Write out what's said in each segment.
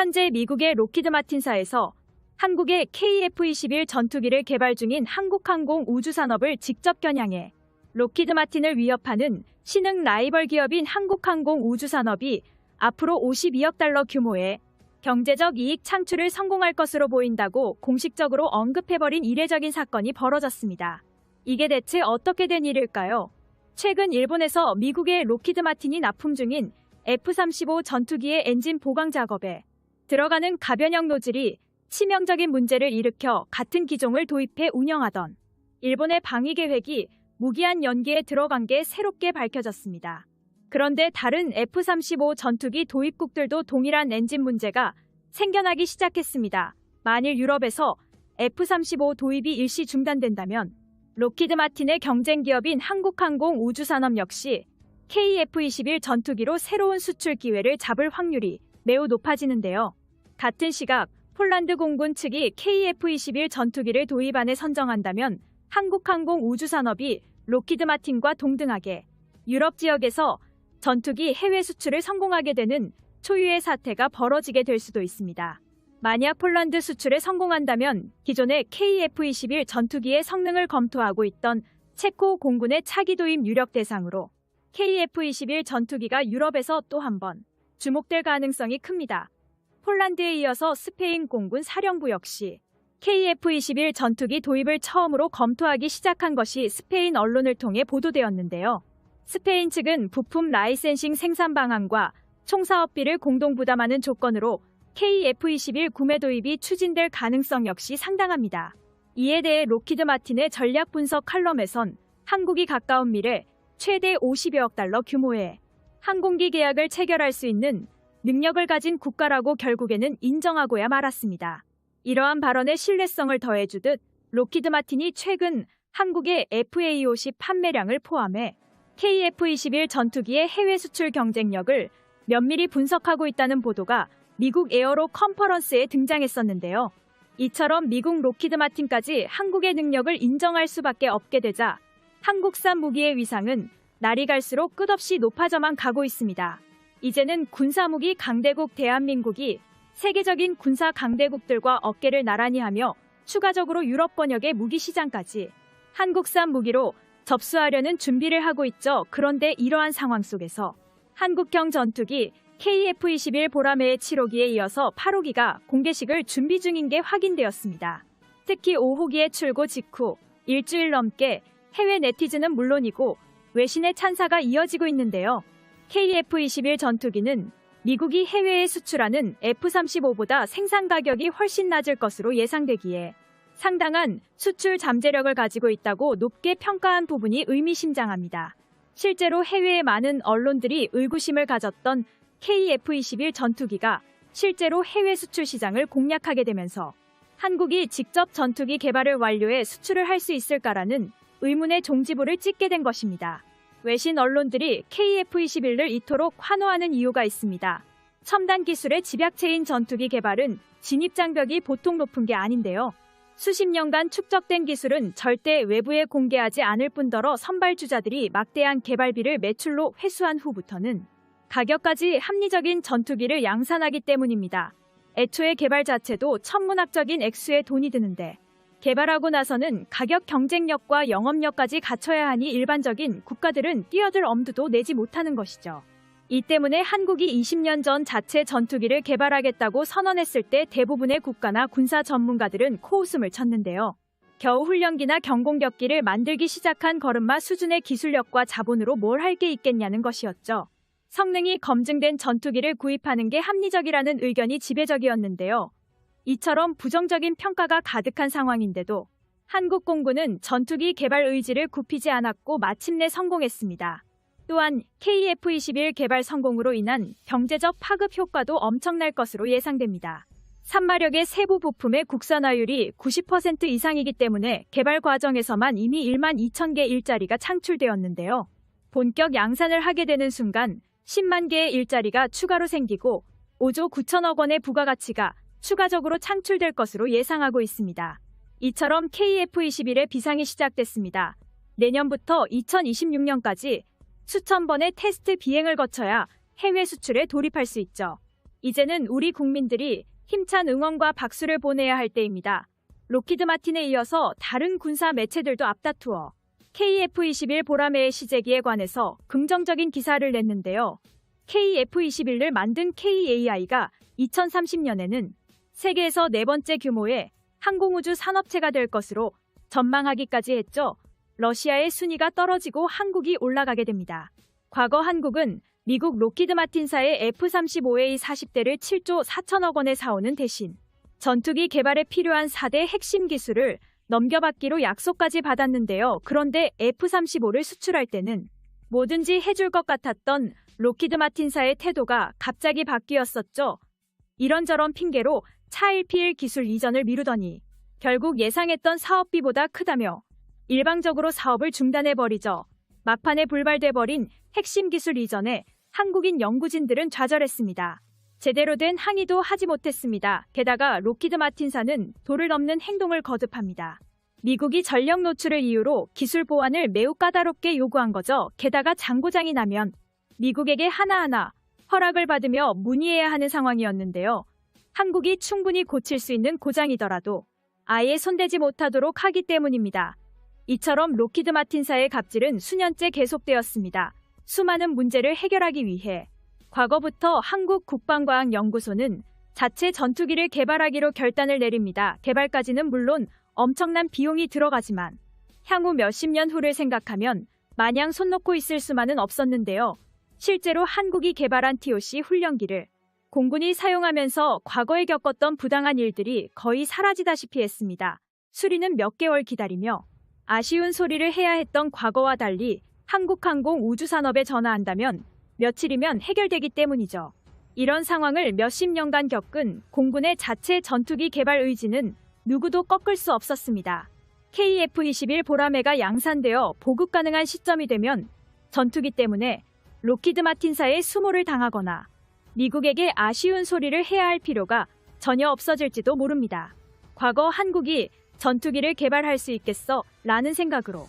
현재 미국의 로키드 마틴사에서 한국의 KF-21 전투기를 개발 중인 한국항공 우주산업을 직접 겨냥해 로키드 마틴을 위협하는 신흥 라이벌 기업인 한국항공 우주산업이 앞으로 52억 달러 규모의 경제적 이익 창출을 성공할 것으로 보인다고 공식적으로 언급해버린 이례적인 사건이 벌어졌습니다. 이게 대체 어떻게 된 일일까요? 최근 일본에서 미국의 로키드 마틴이 납품 중인 F-35 전투기의 엔진 보강 작업에 들어가는 가변형 노즐이 치명적인 문제를 일으켜 같은 기종을 도입해 운영하던 일본의 방위 계획이 무기한 연기에 들어간 게 새롭게 밝혀졌습니다. 그런데 다른 F-35 전투기 도입국들도 동일한 엔진 문제가 생겨나기 시작했습니다. 만일 유럽에서 F-35 도입이 일시 중단된다면 로키드 마틴의 경쟁 기업인 한국항공 우주산업 역시 KF-21 전투기로 새로운 수출 기회를 잡을 확률이 매우 높아지는데요. 같은 시각 폴란드 공군 측이 KF-21 전투기를 도입안에 선정한다면 한국항공 우주산업이 로키드 마틴과 동등하게 유럽 지역에서 전투기 해외 수출을 성공하게 되는 초유의 사태가 벌어지게 될 수도 있습니다. 만약 폴란드 수출에 성공한다면 기존의 KF-21 전투기의 성능을 검토하고 있던 체코 공군의 차기 도입 유력 대상으로 KF-21 전투기가 유럽에서 또 한 번 주목될 가능성이 큽니다. 폴란드에 이어서 스페인 공군 사령부 역시 KF-21 전투기 도입을 처음으로 검토하기 시작한 것이 스페인 언론을 통해 보도되었는데요. 스페인 측은 부품 라이센싱 생산 방안과 총사업비를 공동 부담하는 조건으로 KF-21 구매 도입이 추진될 가능성 역시 상당합니다. 이에 대해 로키드 마틴의 전략 분석 칼럼에선 한국이 가까운 미래 최대 50여억 달러 규모의 항공기 계약을 체결할 수 있는 능력을 가진 국가라고 결국에는 인정하고야 말았습니다. 이러한 발언에 신뢰성을 더해주듯 로키드 마틴이 최근 한국의 FA50 판매량을 포함해 KF-21 전투기의 해외 수출 경쟁력을 면밀히 분석하고 있다는 보도가 미국 에어로 컨퍼런스에 등장했었는데요. 이처럼 미국 로키드 마틴까지 한국의 능력을 인정할 수밖에 없게 되자 한국산 무기의 위상은 날이 갈수록 끝없이 높아져만 가고 있습니다. 이제는 군사무기 강대국 대한민국이 세계적인 군사 강대국들과 어깨를 나란히 하며 추가적으로 유럽 번역의 무기 시장까지 한국산 무기로 접수하려는 준비를 하고 있죠. 그런데 이러한 상황 속에서 한국형 전투기 KF-21 보라매의 7호기에 이어서 8호기가 공개식을 준비 중인 게 확인되었습니다. 특히 5호기의 출고 직후 일주일 넘게 해외 네티즌은 물론이고 외신의 찬사가 이어지고 있는데요. KF-21 전투기는 미국이 해외에 수출하는 F-35보다 생산 가격이 훨씬 낮을 것으로 예상되기에 상당한 수출 잠재력을 가지고 있다고 높게 평가한 부분이 의미심장합니다. 실제로 해외의 많은 언론들이 의구심을 가졌던 KF-21 전투기가 실제로 해외 수출 시장을 공략하게 되면서 한국이 직접 전투기 개발을 완료해 수출을 할 수 있을까라는 의문의 종지부를 찍게 된 것입니다. 외신 언론들이 KF-21을 이토록 환호하는 이유가 있습니다. 첨단 기술의 집약체인 전투기 개발은 진입장벽이 보통 높은 게 아닌데요. 수십 년간 축적된 기술은 절대 외부에 공개하지 않을 뿐더러 선발주자들이 막대한 개발비를 매출로 회수한 후부터는 가격까지 합리적인 전투기를 양산하기 때문입니다. 애초에 개발 자체도 천문학적인 액수의 돈이 드는데 개발하고 나서는 가격 경쟁력과 영업력까지 갖춰야 하니 일반적인 국가들은 뛰어들 엄두도 내지 못하는 것이죠. 이 때문에 한국이 20년 전 자체 전투기를 개발하겠다고 선언했을 때 대부분의 국가나 군사 전문가들은 코웃음을 쳤는데요. 겨우 훈련기나 경공격기를 만들기 시작한 걸음마 수준의 기술력과 자본으로 뭘 할 게 있겠냐는 것이었죠. 성능이 검증된 전투기를 구입하는 게 합리적이라는 의견이 지배적이었는데요. 이처럼 부정적인 평가가 가득한 상황인데도 한국 공군은 전투기 개발 의지를 굽히지 않았고 마침내 성공했습니다. 또한 KF-21 개발 성공으로 인한 경제적 파급 효과도 엄청날 것으로 예상됩니다. 산마력의 세부 부품의 국산화율이 90% 이상이기 때문에 개발 과정에서만 이미 1만 2천 개 일자리가 창출되었는데요. 본격 양산을 하게 되는 순간 10만 개의 일자리가 추가로 생기고 5조 9천억 원의 부가가치가 추가적으로 창출될 것으로 예상하고 있습니다. 이처럼 KF-21의 비상이 시작됐습니다. 내년부터 2026년까지 수천 번의 테스트 비행을 거쳐야 해외 수출에 돌입할 수 있죠. 이제는 우리 국민들이 힘찬 응원과 박수를 보내야 할 때입니다. 로키드 마틴에 이어서 다른 군사 매체들도 앞다투어 KF-21 보라매의 시제기에 관해서 긍정적인 기사를 냈는데요. KF-21을 만든 KAI가 2030년에는 세계에서 네 번째 규모의 항공우주 산업체가 될 것으로 전망하기까지 했죠. 러시아의 순위가 떨어지고 한국이 올라가게 됩니다. 과거 한국은 미국 로키드 마틴사의 F-35A 40대를 7조 4천억 원에 사오는 대신 전투기 개발에 필요한 4대 핵심 기술을 넘겨받기로 약속까지 받았는데요. 그런데 F-35를 수출할 때는 뭐든지 해줄 것 같았던 로키드 마틴사의 태도가 갑자기 바뀌었었죠. 이런저런 핑계로 차일피일 기술 이전을 미루더니 결국 예상했던 사업비보다 크다며 일방적으로 사업을 중단해버리죠. 막판에 불발돼버린 핵심 기술 이전에 한국인 연구진들은 좌절했습니다. 제대로 된 항의도 하지 못했습니다. 게다가 로키드 마틴사는 도를 넘는 행동을 거듭합니다. 미국이 전력 노출을 이유로 기술 보완을 매우 까다롭게 요구한 거죠. 게다가 장고장이 나면 미국에게 하나하나 허락을 받으며 문의해야 하는 상황이었는데요. 한국이 충분히 고칠 수 있는 고장이더라도 아예 손대지 못하도록 하기 때문입니다. 이처럼 로키드 마틴사의 갑질은 수년째 계속되었습니다. 수많은 문제를 해결하기 위해 과거부터 한국국방과학연구소는 자체 전투기를 개발하기로 결단을 내립니다. 개발까지는 물론 엄청난 비용이 들어가지만 향후 몇십 년 후를 생각하면 마냥 손 놓고 있을 수만은 없었는데요. 실제로 한국이 개발한 TOC 훈련기를 공군이 사용하면서 과거에 겪었던 부당한 일들이 거의 사라지다시피 했습니다. 수리는 몇 개월 기다리며 아쉬운 소리를 해야 했던 과거와 달리 한국항공 우주산업에 전화한다면 며칠이면 해결되기 때문이죠. 이런 상황을 몇십 년간 겪은 공군의 자체 전투기 개발 의지는 누구도 꺾을 수 없었습니다. KF-21 보라매가 양산되어 보급 가능한 시점이 되면 전투기 때문에 로키드 마틴사의 수모를 당하거나 미국에게 아쉬운 소리를 해야 할 필요가 전혀 없어질지도 모릅니다. 과거 한국이 전투기를 개발할 수 있겠어? 라는 생각으로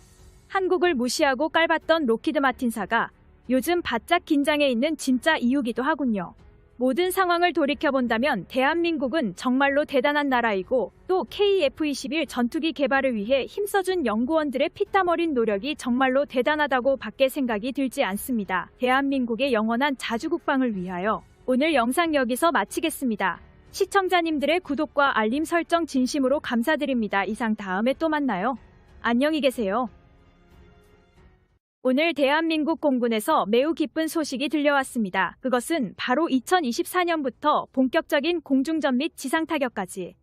한국을 무시하고 깔봤던 로키드 마틴사가 요즘 바짝 긴장해 있는 진짜 이유기도 하군요. 모든 상황을 돌이켜본다면 대한민국은 정말로 대단한 나라이고 또 KF-21 전투기 개발을 위해 힘써준 연구원들의 피땀 어린 노력이 정말로 대단하다고 밖에 생각이 들지 않습니다. 대한민국의 영원한 자주국방을 위하여 오늘 영상 여기서 마치겠습니다. 시청자님들의 구독과 알림 설정 진심으로 감사드립니다. 이상 다음에 또 만나요. 안녕히 계세요. 오늘 대한민국 공군에서 매우 기쁜 소식이 들려왔습니다. 그것은 바로 2024년부터 본격적인 공중전 및 지상 타격까지